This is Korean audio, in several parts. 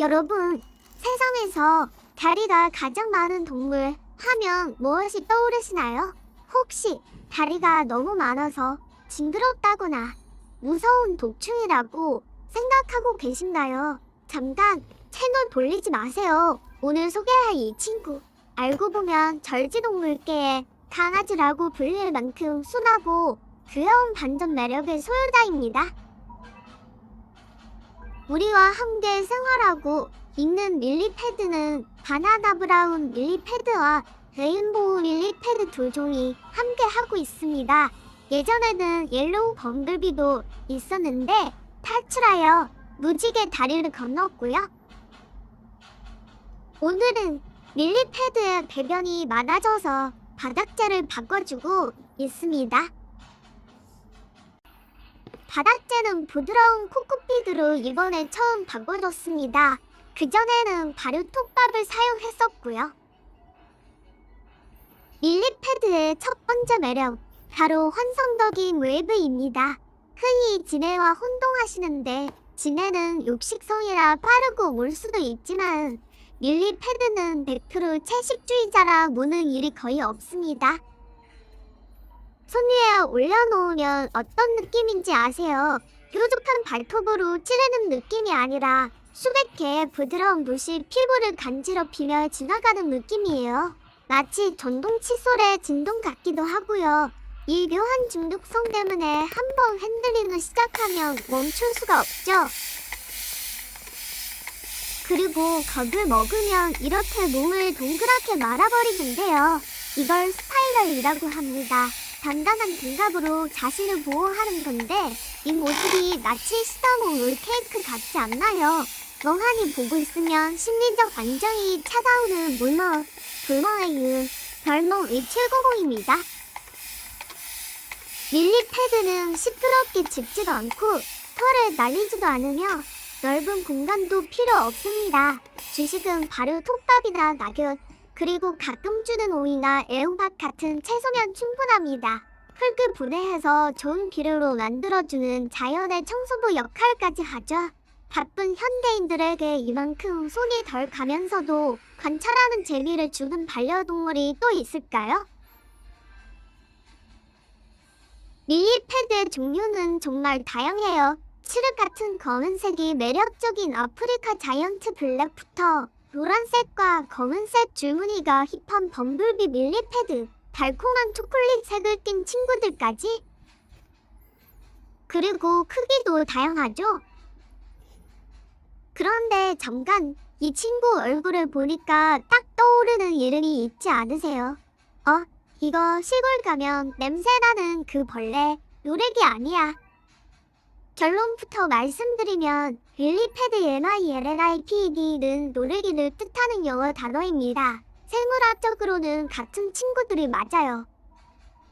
여러분, 세상에서 다리가 가장 많은 동물 하면 무엇이 떠오르시나요? 혹시 다리가 너무 많아서 징그럽다거나 무서운 독충이라고 생각하고 계신가요? 잠깐 채널 돌리지 마세요. 오늘 소개할 이 친구 알고 보면 절지동물계의 강아지라고 불릴 만큼 순하고 귀여운 반전 매력의 소유자입니다. 우리와 함께 생활하고 있는 밀리패드는 바나나 브라운 밀리패드와 레인보우 밀리패드 두 종이 함께 하고 있습니다. 예전에는 옐로우 범블비도 있었는데 탈출하여 무지개 다리를 건넜고요. 오늘은 밀리패드의 배변이 많아져서 바닥재를 바꿔주고 있습니다. 바닥재는 부드러운 코코피드로 이번에 처음 바꿔줬습니다. 그전에는 발효 톱밥을 사용했었고요. 밀리패드의 첫 번째 매력, 바로 환상적인 웨이브입니다. 흔히 지네와 혼동하시는데 지네는 육식성이라 빠르고 물 수도 있지만 밀리패드는 100% 채식주의자라 무는 일이 거의 없습니다. 손 위에 올려놓으면 어떤 느낌인지 아세요? 뾰족한 발톱으로 찌르는 느낌이 아니라 수백 개의 부드러운 물이 피부를 간지럽히며 지나가는 느낌이에요. 마치 전동 칫솔의 진동 같기도 하고요. 이 묘한 중독성 때문에 한 번 핸들링을 시작하면 멈출 수가 없죠. 그리고 겁을 먹으면 이렇게 몸을 동그랗게 말아버리는데요. 이걸 스파이럴이라고 합니다. 단단한 등갑으로 자신을 보호하는 건데 이 모습이 마치 시다모 울 케이크 같지 않나요? 멍하니 보고 있으면 심리적 안정이 찾아오는 문어 불멍의 이은 별명 이790입니다. 밀리패드는 시끄럽게 짚지도 않고 털을 날리지도 않으며 넓은 공간도 필요 없습니다. 주식은 바로 톱밥이나 낙엽, 그리고 가끔 주는 오이나 애호박 같은 채소면 충분합니다. 흙을 분해해서 좋은 비료로 만들어주는 자연의 청소부 역할까지 하죠. 바쁜 현대인들에게 이만큼 손이 덜 가면서도 관찰하는 재미를 주는 반려동물이 또 있을까요? 밀리패드의 종류는 정말 다양해요. 칠흑 같은 검은색이 매력적인 아프리카 자이언트 블랙부터 노란색과 검은색 줄무늬가 힙한 범블비 밀리패드, 달콤한 초콜릿 색을 띤 친구들까지. 그리고 크기도 다양하죠. 그런데 잠깐 이 친구 얼굴을 보니까 딱 떠오르는 이름이 있지 않으세요? 어? 이거 시골 가면 냄새나는 그 벌레 노래기 아니야. 결론부터 말씀드리면 릴리패드 MILLIPED는 노래기를 뜻하는 영어 단어입니다. 생물학적으로는 같은 친구들이 맞아요.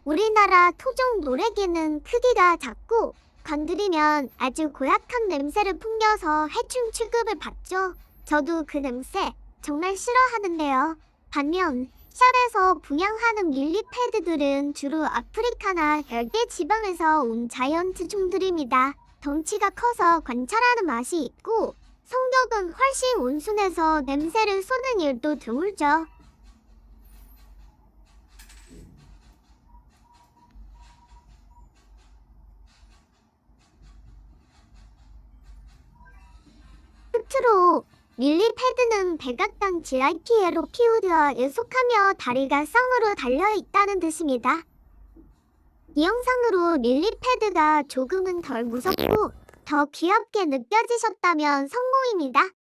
우리나라 토종 노래기는 크기가 작고 건드리면 아주 고약한 냄새를 풍겨서 해충 취급을 받죠. 저도 그 냄새 정말 싫어하는데요. 반면 샵에서 분양하는 밀리패드들은 주로 아프리카나 열대 지방에서 온 자이언트 종들입니다. 덩치가 커서 관찰하는 맛이 있고 성격은 훨씬 온순해서 냄새를 쏘는 일도 드물죠. 끝으로 밀리패드는 백악당 GIP에로 키우되어 예속하며 다리가 쌍으로 달려 있다는 뜻입니다. 이 영상으로 밀리패드가 조금은 덜 무섭고 더 귀엽게 느껴지셨다면 성공입니다.